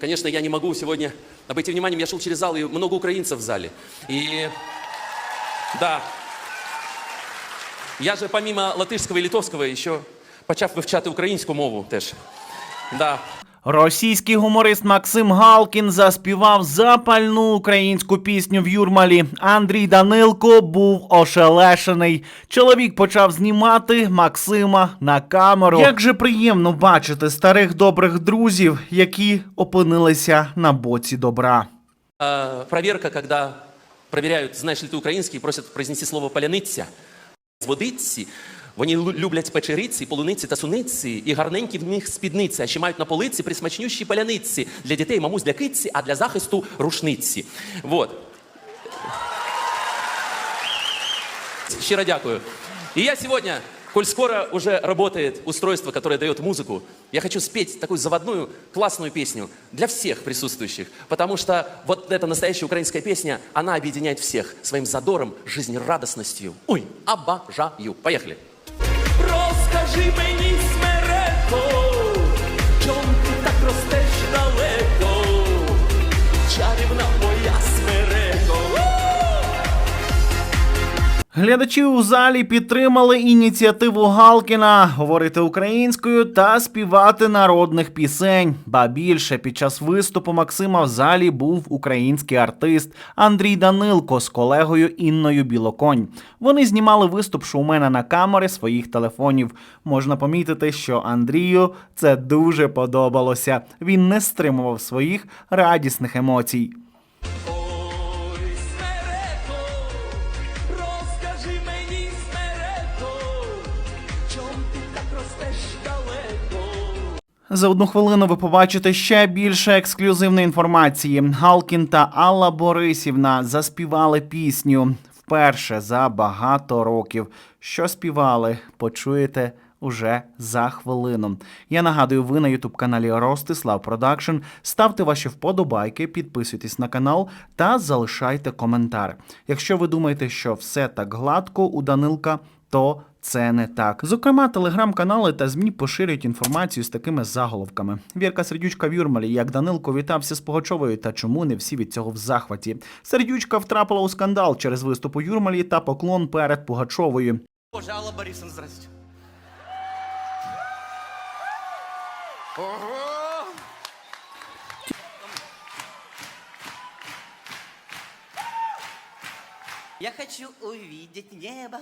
конечно, я не могу сегодня обойти вниманием. Я шел через зал, и много украинцев в зале. И да, я же помимо латышского и литовского еще почав вивчати українську мову теж. Да. Російський гуморист Максим Галкін заспівав запальну українську пісню в Юрмалі. Андрій Данилко був ошелешений. Чоловік почав знімати Максима на камеру. Як же приємно бачити старих добрих друзів, які опинилися на боці добра. А, проверка, когда проверяют, знаешь ли ты український, просять произнести слово «паляниця». З водиці вони лю- люблять печериці, полуниці та суниці, і гарненькі в них спідниці, а ще мають на полиці присмачнющі паляниці. Для дітей мамусь для китці, а для захисту рушниці. Вот. Щиро дякую. И я сегодня, коль скоро уже работает устройство, которое дает музыку, я хочу спеть такую заводную классную песню для всех присутствующих, потому что вот эта настоящая украинская песня, она объединяет всех своим задором, жизнерадостностью. Ой, обожаю. Поехали. Розкажи мені, Глядачі у залі підтримали ініціативу Галкіна говорити українською та співати народних пісень. Ба більше під час виступу Максима в залі був український артист Андрій Данилко з колегою Інною Білоконь. Вони знімали виступ шоумена на камери своїх телефонів. Можна помітити, що Андрію це дуже подобалося. Він не стримував своїх радісних емоцій. За одну хвилину ви побачите ще більше ексклюзивної інформації. Галкін та Алла Борисівна заспівали пісню вперше за багато років. Що співали, почуєте уже за хвилину. Я нагадую, ви на ютуб каналі Ростислав Продакшн. Ставте ваші вподобайки, підписуйтесь на канал та залишайте коментар. Якщо ви думаєте, що все так гладко у Данилка, то це не так. Зокрема, телеграм-канали та ЗМІ поширюють інформацію з такими заголовками. Вірка Сердючка в Юрмалі, як Данилко вітався з Погачовою та чому не всі від цього в захваті. Сердючка втрапила у скандал через виступ у Юрмалі та поклон перед Пугачовою. Боже, Алла Борисовна, здрасте. Ого! Я хочу увидеть небо.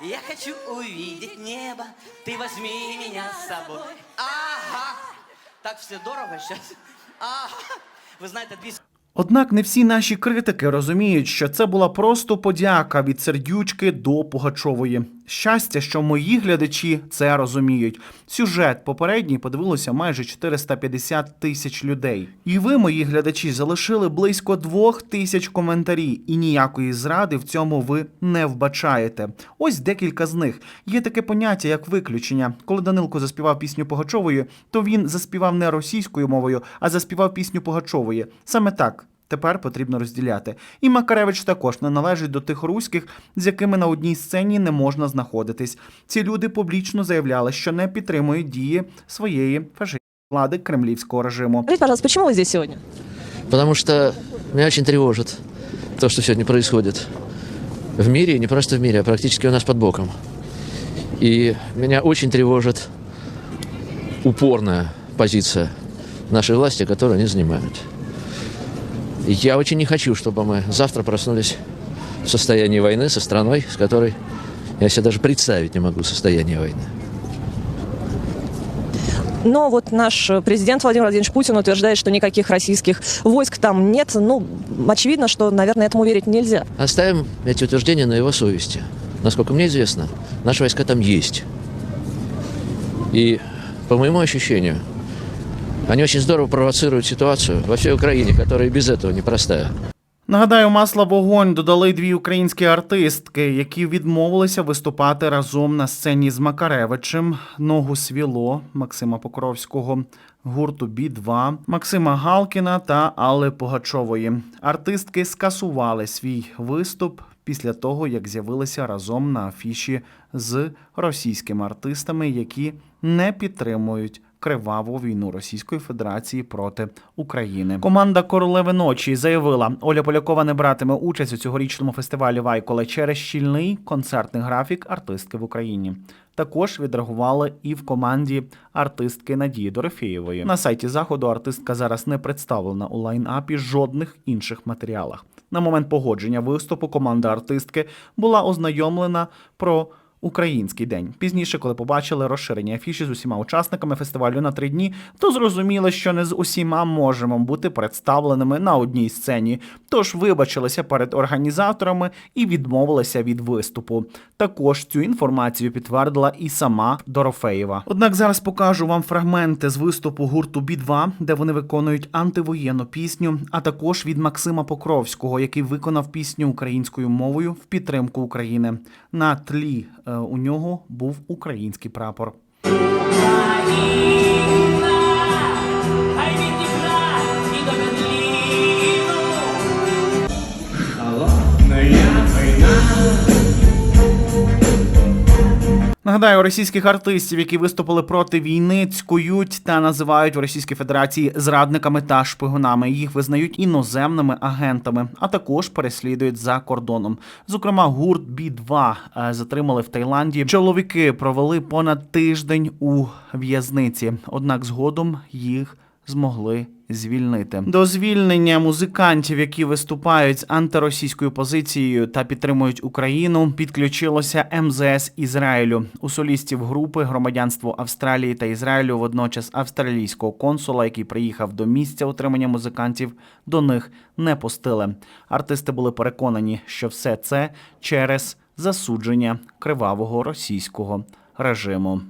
Я хочу увидеть небо. Ты возьми меня с собой. Ага. Так все дорого сейчас. Ага. Ви знаєте, дві Однак не всі наші критики розуміють, що це була просто подяка від сердючки до Пугачової. Щастя, що мої глядачі це розуміють. Сюжет попередній подивилося майже 450 тисяч людей. І ви, мої глядачі, залишили близько двох тисяч коментарів, і ніякої зради в цьому ви не вбачаєте. Ось декілька з них. Є таке поняття, як виключення. Коли Данилко заспівав пісню Пугачової, то він заспівав не російською мовою, а заспівав пісню Пугачової. Саме так. Тепер потрібно розділяти. І Макаревич також не належить до тих руських, з якими на одній сцені не можна знаходитись. Ці люди публічно заявляли, що не підтримують дії своєї фашистської влади кремлівського режиму. Скажите, пожалуйста, почему вы здесь сегодня? Потому что меня очень тревожит то, что сегодня происходит в мире, не просто в мире, а практически у нас под боком. И меня очень тревожит упорная позиция нашей власти, которую они занимают. Я очень не хочу, чтобы мы завтра проснулись в состоянии войны со страной, с которой я себе даже представить не могу состояние войны. Но вот наш президент Владимир Владимирович Путин утверждает, что никаких российских войск там нет. Ну, очевидно, что, наверное, этому верить нельзя. Оставим эти утверждения на его совести. Насколько мне известно, наши войска там есть. И, по моему ощущению, они очень здорово провоцируют ситуацию во всей Украине, которая и без этого непростая. Нагадаю, масло вогонь додали дві українські артистки, які відмовилися виступати разом на сцені з Макаревичем, ногу свіло Максима Покровського, гурту Бі 2 Максима Галкіна та Алли Пугачової. Артистки скасували свій виступ після того, як з'явилися разом на афіші з російськими артистами, які не підтримують криваву війну Російської Федерації проти України. Команда Королеви ночі заявила, Оля Полякова не братиме участь у цьогорічному фестивалі Вайколе через щільний концертний графік артистки в Україні. Також відреагували і в команді артистки Надії Дорофєєвої. На сайті заходу артистка зараз не представлена у лайнапі жодних інших матеріалах. На момент погодження виступу команда артистки була ознайомлена про Український день. Пізніше, коли побачили розширені афіші з усіма учасниками фестивалю на три дні, то зрозуміли, що не з усіма можемо бути представленими на одній сцені. Тож вибачилися перед організаторами і відмовилися від виступу. Також цю інформацію підтвердила і сама Дорофеєва. Однак зараз покажу вам фрагменти з виступу гурту Бі-2, де вони виконують антивоєнну пісню, а також від Максима Покровського, який виконав пісню українською мовою в підтримку України. На тлі у нього був український прапор. Нагадаю, російських артистів, які виступили проти війни, цькують та називають в Російській Федерації зрадниками та шпигунами. Їх визнають іноземними агентами, а також переслідують за кордоном. Зокрема, гурт Бі 2 затримали в Таїланді. Чоловіки провели понад тиждень у в'язниці, однак згодом їх змогли звільнити. До звільнення музикантів, які виступають з антиросійською позицією та підтримують Україну, підключилося МЗС Ізраїлю. У солістів групи громадянство Австралії та Ізраїлю водночас австралійського консула, який приїхав до місця утримання музикантів, до них не пустили. Артисти були переконані, що все це через засудження кривавого російського режиму.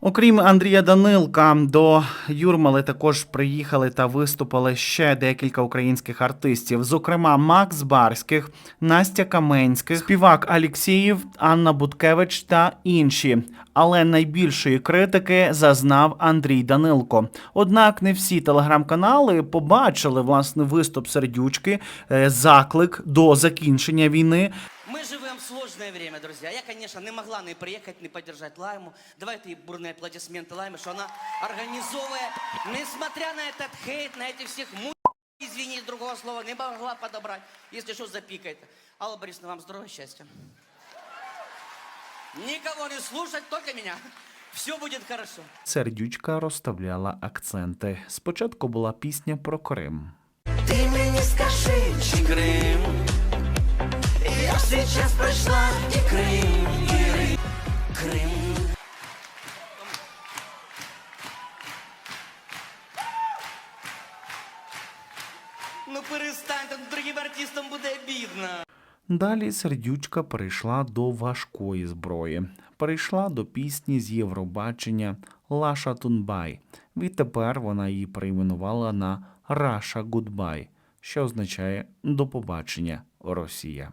Окрім Андрія Данилка, до Юрмали також приїхали та виступили ще декілька українських артистів, зокрема Макс Барських, Настя Каменських, співак Алєксєєв, Анна Буткевич та інші Але найбільшої критики зазнав Андрій Данилко. Однак не всі телеграм-канали побачили власне виступ сердючки, е, заклик до закінчення війни. Мы живем в сложное время, друзья. Я, конечно, не могла не приехать, не поддержать Лайму. Давайте ей бурные аплодисменты Лайме, что она организовывая, несмотря на этот хейт, на этих всех му... Извини, другого слова не могла подобрать. Если что, запикает. Алла Борисовна, вам здоровья, счастья. Никого не слушать, только меня. Все будет хорошо. Сердючка розставляла акценти. Спочатку була пісня про Крим. Ты мне скажи, чи Крым Я сейчас пришла и Крым, и Ры- Крым Ну перестаньте, ну, другим артистам буде обидно. Далі сердючка перейшла до важкої зброї. Перейшла до пісні з Євробачення Лаша Тунбай. Відтепер вона її перейменувала на Раша Гудбай, що означає до побачення Росія.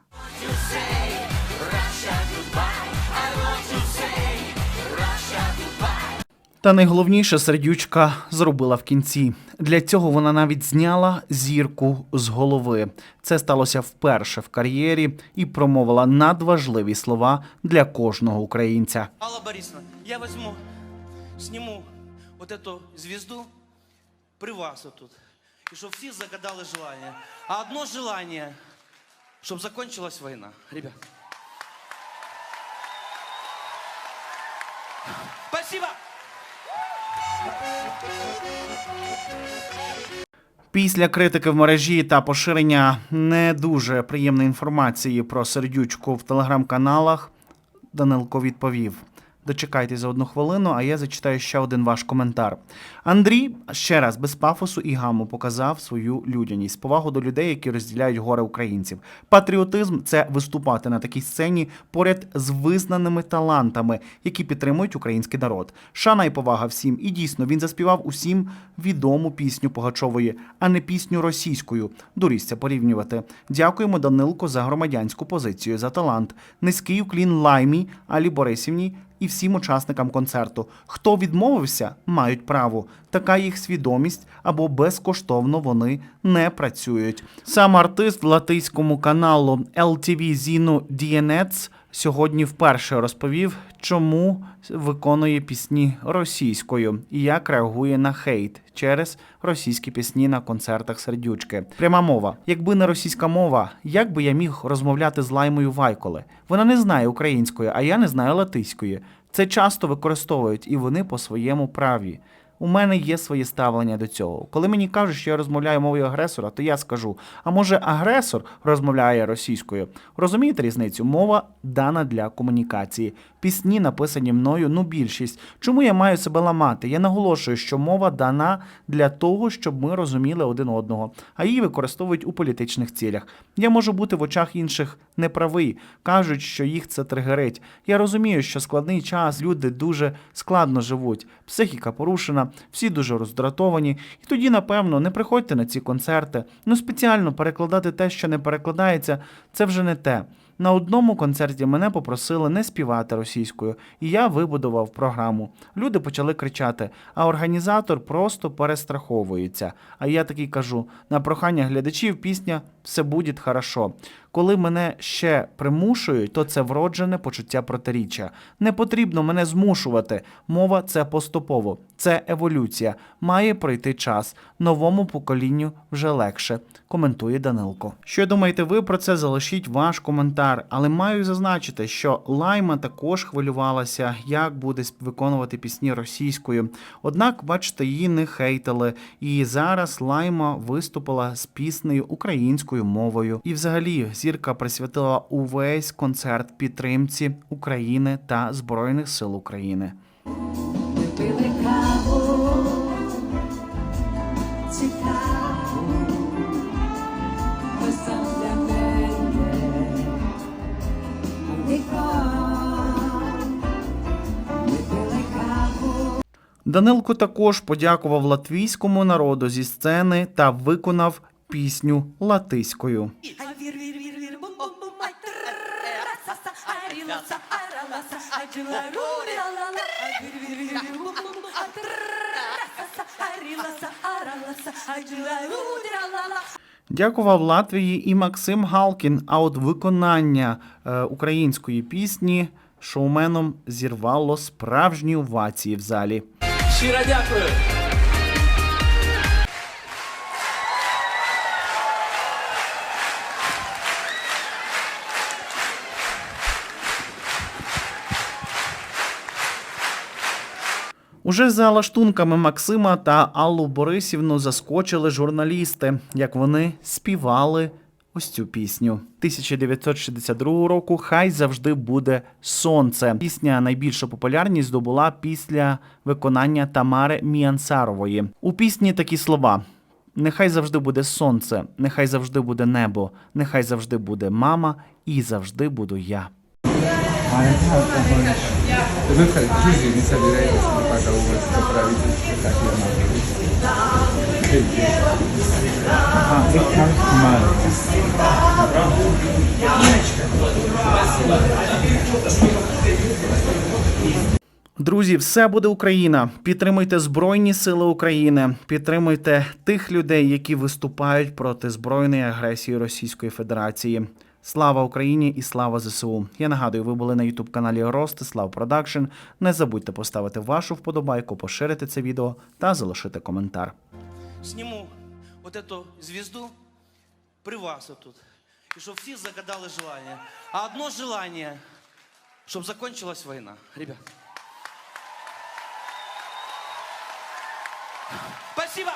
Та найголовніше сердючка зробила в кінці. Для цього вона навіть зняла зірку з голови. Це сталося вперше в кар'єрі і промовила надважливі слова для кожного українця. Алла Борисовна, я возьму, сниму вот эту звезду при вас вот тут. И чтобы все загадали желание. А одно желание, чтобы закончилась война. Ребят. Спасибо! Після критики в мережі та поширення не дуже приємної інформації про сердючку в телеграм-каналах, Данилко відповів. Дочекайте за одну хвилину, а я зачитаю ще один ваш коментар. Андрій ще раз без пафосу і гаму показав свою людяність, повагу до людей, які розділяють горе українців. Патріотизм це виступати на такій сцені поряд з визнаними талантами, які підтримують український народ. Шана і повага всім. І дійсно він заспівав усім відому пісню Погачової, а не пісню російською. Дурісться порівнювати. Дякуємо Данилко за громадянську позицію, за талант. Низький уклін Лаймі, Алі Борисівні і всім учасникам концерту. Хто відмовився, мають право. Така їх свідомість або безкоштовно вони не працюють. Сам артист латиському каналу LTV Зіну Дієнец сьогодні вперше розповів, чому виконує пісні російською і як реагує на хейт через російські пісні на концертах сердючки. Пряма мова. Якби не російська мова, як би я міг розмовляти з Лаймою Вайколе? Вона не знає української, а я не знаю латиської. Це часто використовують і вони по своєму праві. У мене є своє ставлення до цього. Коли мені кажуть, що я розмовляю мовою агресора, то я скажу: а може агресор розмовляє російською? Розумієте різницю? Мова дана для комунікації. Пісні написані мною, ну більшість. Чому я маю себе ламати? Я наголошую, що мова дана для того, щоб ми розуміли один одного, а її використовують у політичних цілях. Я можу бути в очах інших неправий, кажуть, що їх це тригерить. Я розумію, що складний час люди дуже складно живуть, психіка порушена, всі дуже роздратовані. І тоді, напевно, не приходьте на ці концерти. Ну спеціально перекладати те, що не перекладається, це вже не те. На одному концерті мене попросили не співати російською, і я вибудував програму. Люди почали кричати, а організатор просто перестраховується. А я такий кажу: на прохання глядачів пісня все буде хорошо. Коли мене ще примушують, то це вроджене почуття протиріччя. Не потрібно мене змушувати. Мова це поступово, це еволюція. Має пройти час. Новому поколінню вже легше. Коментує Данилко. Що думаєте ви про це? Залишіть ваш коментар. Але маю зазначити, що Лайма також хвилювалася, як буде виконувати пісні російською. Однак, бачите, її не хейтили. І зараз Лайма виступила з піснею українською мовою. І взагалі зірка присвятила увесь концерт підтримці України та Збройних сил України. Данилко також подякував латвійському народу зі сцени та виконав пісню латиською. Дякував Латвії і Максим Галкін. А от виконання е, української пісні шоуменом зірвало справжні овації в залі. Щиро дякую. Уже за лаштунками Максима та Аллу Борисівну заскочили журналісти, як вони співали ось цю пісню. 1962 року Хай завжди буде сонце. Пісня найбільшу популярність здобула після виконання Тамари Міансарової. У пісні такі слова. Нехай завжди буде сонце, нехай завжди буде небо, нехай завжди буде мама і завжди буду я. Вы в жизни не собираетесь пока у вас это правительство, как я могу. А, ты как мать. Друзі, все буде Україна. Підтримуйте Збройні Сили України, підтримуйте тих людей, які виступають проти збройної агресії Російської Федерації. Слава Україні і слава ЗСУ. Я нагадую, ви були на Ютуб каналі Ростислав Продакшн. Не забудьте поставити вашу вподобайку, поширити це відео та залишити коментар. Сниму вот эту звезду при вас вот тут. И чтобы все загадали желание. А одно желание, чтобы закончилась война. Ребят. Спасибо!